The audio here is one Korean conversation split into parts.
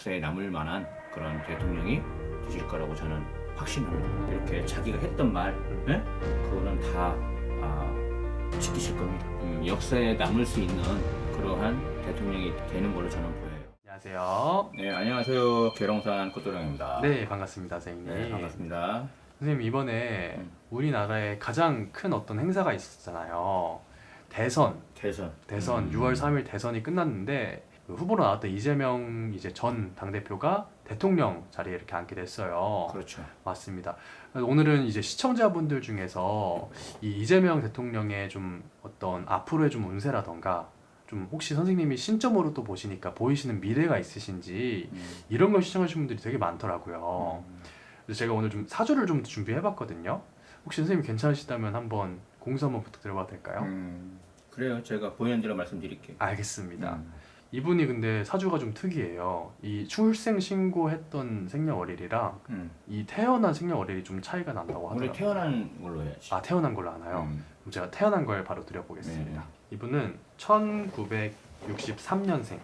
역사에 남을 만한 그런 대통령이 되실 거라고 저는 확신합니다. 이렇게 자기가 했던 말, 예? 그거는 다 아, 지키실 겁니다. 음, 역사에 남을 수 있는 그러한 대통령이 되는 걸로 저는 보여요. 안녕하세요. 네, 안녕하세요. 계룡산 꽃도령입니다. 네, 반갑습니다, 선생님. 네, 반갑습니다. 선생님 이번에 음. 우리나라에 가장 큰 어떤 행사가 있었잖아요. 대선, 대선. 대선 음. 6월 3일 대선이 끝났는데 그 후보로 나왔던 이재명 이제 전 당대표가 대통령 자리에 이렇게 앉게 됐어요. 그렇죠. 맞습니다. 오늘은 이제 시청자분들 중에서 이 이재명 대통령의 좀 어떤 앞으로의 좀 운세라던가 좀 혹시 선생님이 신점으로 또 보시니까 보이시는 미래가 있으신지 음. 이런 걸 시청하시는 분들이 되게 많더라고요. 그래서 제가 오늘 좀 사주를 좀 준비해봤거든요. 혹시 선생님 괜찮으시다면 한번 공수 한번 부탁드려봐도 될까요? 음, 그래요. 제가 보이는 대로 말씀드릴게요. 알겠습니다. 음. 이분이 근데 사주가 좀 특이해요. 이 출생 신고했던 생년월일이랑 음. 이 태어난 생년월일이 좀 차이가 난다고 우리 하더라고요. 태어난 걸로 해야지. 아 태어난 걸로 아나요? 음. 그럼 제가 태어난 걸 바로 드려보겠습니다. 네. 이분은 1963년생.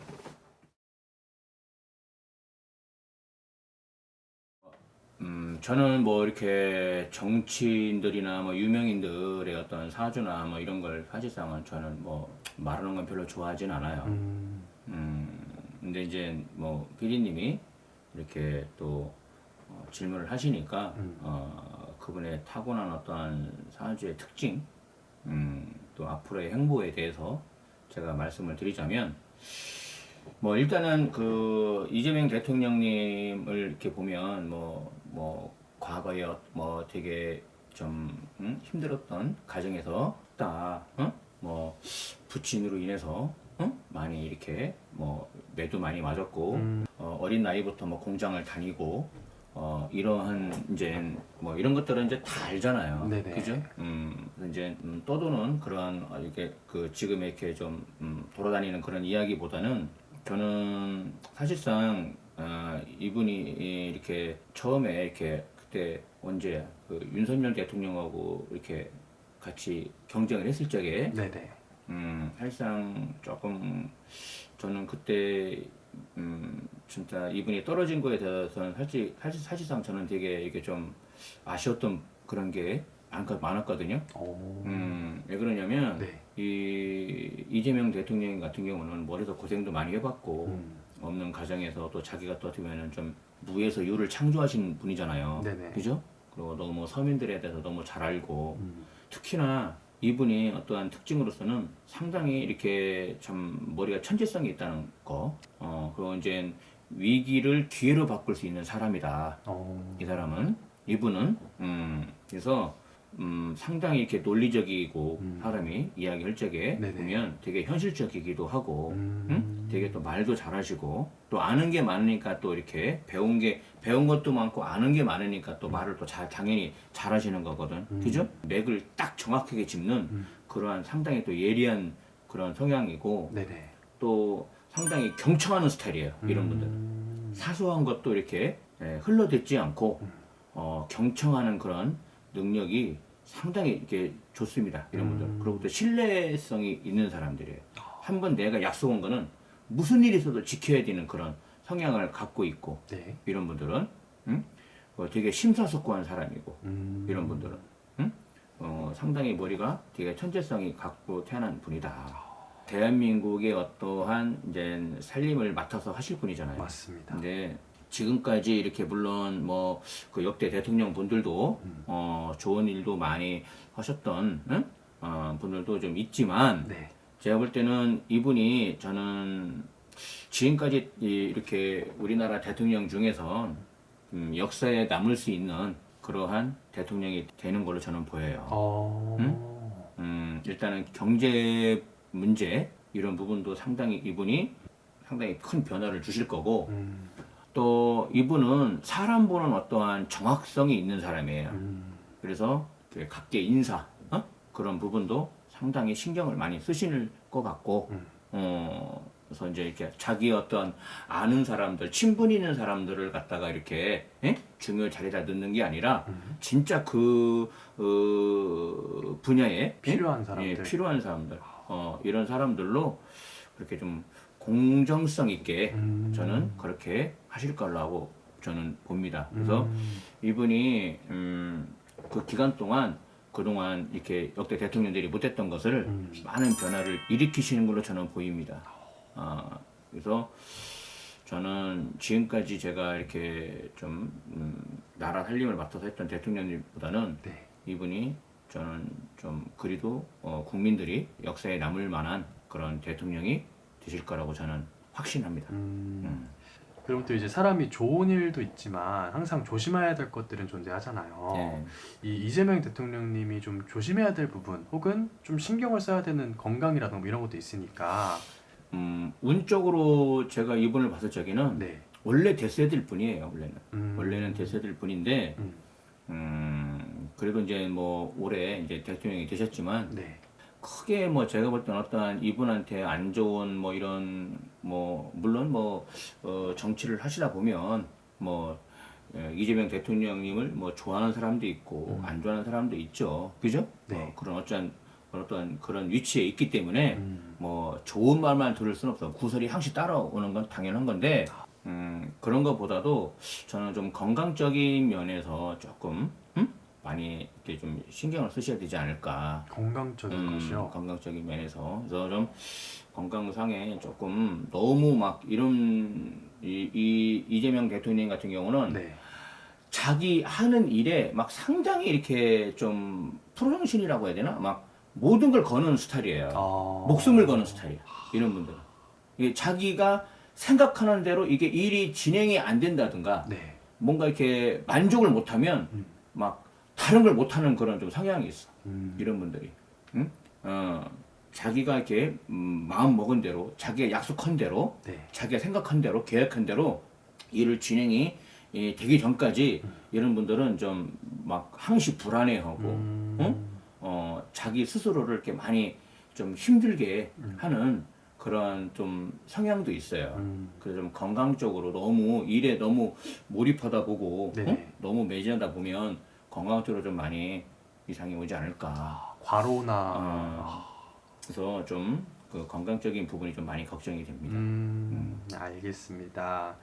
음, 저는 뭐 이렇게 정치인들이나 뭐 유명인들의 어떤 사주나 뭐 이런 걸 사실상은 저는 뭐 말하는 건 별로 좋아하진 않아요. 음, 음, 근데 이제 뭐 피디님이 이렇게 또 어, 질문을 하시니까 음. 어, 그분의 타고난 어떠한 사주의 특징, 음, 또 앞으로의 행보에 대해서 제가 말씀을 드리자면 뭐 일단은 그 이재명 대통령님을 이렇게 보면 뭐뭐 과거에 어- 뭐 되게 좀 음, 힘들었던 가정에서 딱뭐 부친으로 인해서 어? 많이 이렇게 뭐 매도 많이 맞았고 음. 어, 어린 나이부터 뭐 공장을 다니고 어, 이러한 이제 뭐 이런 것들은 이제 다 알잖아요. 네네. 그죠? 음, 이제 음, 떠도는 그러한 어, 이게 그 지금 이렇게 좀 음, 돌아다니는 그런 이야기보다는 저는 사실상 어, 이분이 이렇게 처음에 이렇게 그때 언제 그 윤석열 대통령하고 이렇게 같이 경쟁을 했을 적에 네네. 음, 사실상 조금 저는 그때 음, 진짜 이분이 떨어진 거에 대해서는 사실, 사실 사실상 저는 되게 이게 좀 아쉬웠던 그런 게 많- 많았거든요. 오. 음, 왜 그러냐면 네. 이 이재명 대통령 같은 경우는 머리에서 고생도 많이 해봤고 음. 없는 가정에서 또 자기가 또 어떻게 보면은 좀 무에서 유를 창조하신 분이잖아요. 네네. 그죠? 그리고 너무 서민들에 대해서 너무 잘 알고 음. 특히나 이분이 어떠한 특징으로서는 상당히 이렇게 참 머리가 천재성이 있다는 거. 어, 그리고 이제 위기를 기회로 바꿀 수 있는 사람이다. 어. 이 사람은 이분은 음, 그래서 음, 상당히 이렇게 논리적이고 음. 사람이 이야기할 적에 네네. 보면 되게 현실적이기도 하고 음. 응? 되게 또 말도 잘하시고 또 아는 게 많으니까 또 이렇게 배운 게 배운 것도 많고 아는 게 많으니까 또 말을 또 잘 당연히 잘하시는 거거든 음. 그죠 맥을 딱 정확하게 짚는 음. 그러한 상당히 또 예리한 그런 성향이고 네네. 또 상당히 경청하는 스타일이에요 이런 분들 음. 사소한 것도 이렇게 예, 흘러듣지 않고 음. 어, 경청하는 그런 능력이 상당히 이렇게 좋습니다 이런 분들 음. 그리고 또 신뢰성이 있는 사람들이에요 한 번 내가 약속한 거는 무슨 일이 있어도 지켜야 되는 그런 성향을 갖고 있고 네. 이런 분들은 응? 어, 되게 심사숙고한 사람이고 음. 이런 분들은 응? 어, 상당히 머리가 되게 천재성이 갖고 태어난 분이다. 대한민국의 어떠한 이제 살림을 맡아서 하실 분이잖아요. 맞습니다. 근데 지금까지 이렇게 물론 뭐 그 역대 대통령 분들도 음. 어, 좋은 일도 많이 하셨던 응? 어, 분들도 좀 있지만 네. 제가 볼 때는 이분이 저는 지금까지 이- 이렇게 우리나라 대통령 중에서 음, 역사에 남을 수 있는 그러한 대통령이 되는 걸로 저는 보여요. 어. 음, 일단은 경제 문제 이런 부분도 상당히 이분이 상당히 큰 변화를 주실 거고 음. 또 이분은 사람 보는 어떠한 정확성이 있는 사람이에요. 음. 그래서 그 각계 인사 어? 그런 부분도 상당히 신경을 많이 쓰실 것 같고 음. 어 그래서 이제 이렇게 자기 어떤 아는 사람들 친분 있는 사람들을 갖다가 이렇게 예? 중요 자리에다 넣는 게 아니라 음. 진짜 그 어, 분야에 예? 필요한 사람들. 예, 필요한 사람들 어, 이런 사람들로 그렇게 좀 공정성 있게 음. 저는 그렇게 하실 거라고 저는 봅니다. 그래서 음. 이분이 음, 그 기간 동안 그동안 이렇게 역대 대통령들이 못했던 것을 음. 많은 변화를 일으키시는 걸로 저는 보입니다. 아, 그래서 저는 지금까지 제가 이렇게 좀 음, 나라 살림을 맡아서 했던 대통령님보다는 네. 이분이 저는 좀 그리도 어, 국민들이 역사에 남을 만한 그런 대통령이 되실 거라고 저는 확신합니다. 음. 음. 그럼 또 이제 사람이 좋은 일도 있지만 항상 조심해야 될 것들은 존재하잖아요. 네. 이 이재명 대통령님이 좀 조심해야 될 부분 혹은 좀 신경을 써야 되는 건강이라든가 뭐 이런 것도 있으니까 음, 운적으로 제가 이분을 봤을 적에는 네. 원래 대세들 뿐이에요. 원래는 음. 원래는 대세들 뿐인데 음. 음, 그래도 이제 뭐 올해 이제 대통령이 되셨지만 네. 크게 뭐 제가 볼 때는 어떠한 이분한테 안 좋은 뭐 이런 뭐 물론 뭐 어, 정치를 하시다 보면 뭐 예, 이재명 대통령님을 뭐 좋아하는 사람도 있고 안 좋아하는 사람도 있죠. 그죠? 음. 네. 어, 그런 어떤 어떤 그런 위치에 있기 때문에 음. 뭐 좋은 말만 들을 수는 없어. 구설이 항시 따라오는 건 당연한 건데 음, 그런 것보다도 저는 좀 건강적인 면에서 조금 음? 많이 이렇게 좀 신경을 쓰셔야 되지 않을까. 건강적인 음, 것이요. 건강적인 면에서 그래서 좀 건강상에 조금 너무 막 이런 이, 이 이재명 대통령 같은 경우는 네. 자기 하는 일에 막 상당히 이렇게 좀 프로정신이라고 해야 되나 막 모든 걸 거는 스타일이에요. 아. 목숨을 거는 스타일이야. 이런 분들은 이게 자기가 생각하는 대로 이게 일이 진행이 안 된다든가 네. 뭔가 이렇게 만족을 못하면 음. 막 다른 걸 못하는 그런 좀 성향이 있어. 음. 이런 분들이 응? 어, 자기가 이렇게 음, 마음 먹은 대로 자기가 약속한 대로 네. 자기가 생각한 대로 계획한 대로 일을 진행이 예, 되기 전까지 이런 분들은 좀 막 항시 불안해하고 음. 응? 어, 자기 스스로를 이렇게 많이 좀 힘들게 하는 그런 좀 성향도 있어요. 음. 그래서 좀 건강적으로 너무 일에 너무 몰입하다 보고 네네. 응? 너무 매진하다 보면 건강적으로 좀 많이 이상이 오지 않을까. 과로나 어, 그래서 좀 그 건강적인 부분이 좀 많이 걱정이 됩니다. 음, 알겠습니다.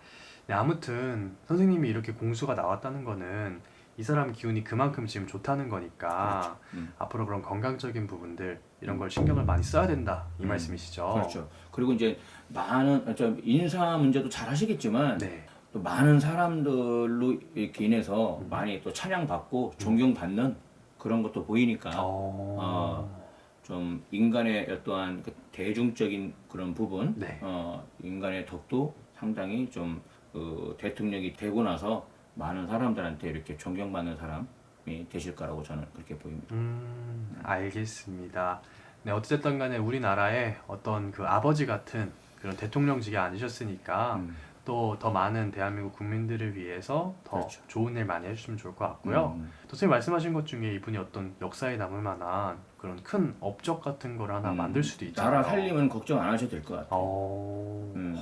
네, 아무튼 선생님이 이렇게 공수가 나왔다는 거는 이 사람 기운이 그만큼 지금 좋다는 거니까 음. 앞으로 그런 건강적인 부분들 이런 걸 신경을 많이 써야 된다 이 음, 말씀이시죠? 그렇죠. 그리고 이제 많은 아, 저 인사 문제도 잘 하시겠지만 네. 또 많은 사람들로 이렇게 인해서 음. 많이 또 찬양받고 존경받는 그런 것도 보이니까 어. 어, 좀 인간의 어떠한 그 대중적인 그런 부분, 네. 어, 인간의 덕도 상당히 좀 그 대통령이 되고 나서 많은 사람들한테 이렇게 존경받는 사람이 되실 거라고 저는 그렇게 보입니다. 음, 알겠습니다. 네, 어찌됐든 간에 우리나라에 어떤 그 아버지 같은 그런 대통령직에 앉으셨으니까 음. 또 더 많은 대한민국 국민들을 위해서 더 그렇죠. 좋은 일 많이 해주시면 좋을 것 같고요. 음. 또 선생님 말씀하신 것 중에 이분이 어떤 역사에 남을 만한 그런 큰 업적 같은 걸 하나 음, 만들 수도 있잖아요. 나라 살림은 걱정 안 하셔도 될 것 같아요. 어... 음,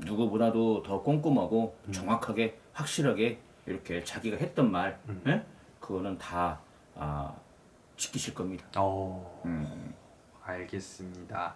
누구보다도 더 꼼꼼하고 음. 정확하게 확실하게 이렇게 자기가 했던 말, 음. 예? 그거는 다 아, 지키실 겁니다. 어... 음. 알겠습니다.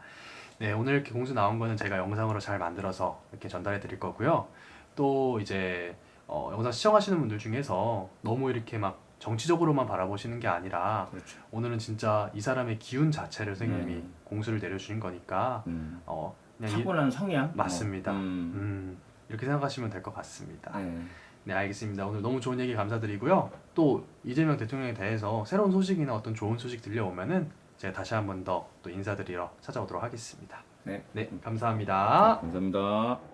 네, 오늘 이렇게 공수 나온 거는 제가 영상으로 잘 만들어서 이렇게 전달해 드릴 거고요. 또 이제 어, 영상 시청하시는 분들 중에서 너무 이렇게 막 정치적으로만 바라보시는 게 아니라 그렇죠. 오늘은 진짜 이 사람의 기운 자체를 선생님이 음. 공수를 내려주신 거니까 음. 어, 그냥 이- 타고난 성향 맞습니다. 뭐, 음. 음, 이렇게 생각하시면 될 것 같습니다. 네. 네, 알겠습니다. 오늘 너무 좋은 얘기 감사드리고요. 또 이재명 대통령에 대해서 새로운 소식이나 어떤 좋은 소식 들려오면은 제가 다시 한 번 더 또 인사드리러 찾아오도록 하겠습니다. 네. 네, 감사합니다. 감사합니다.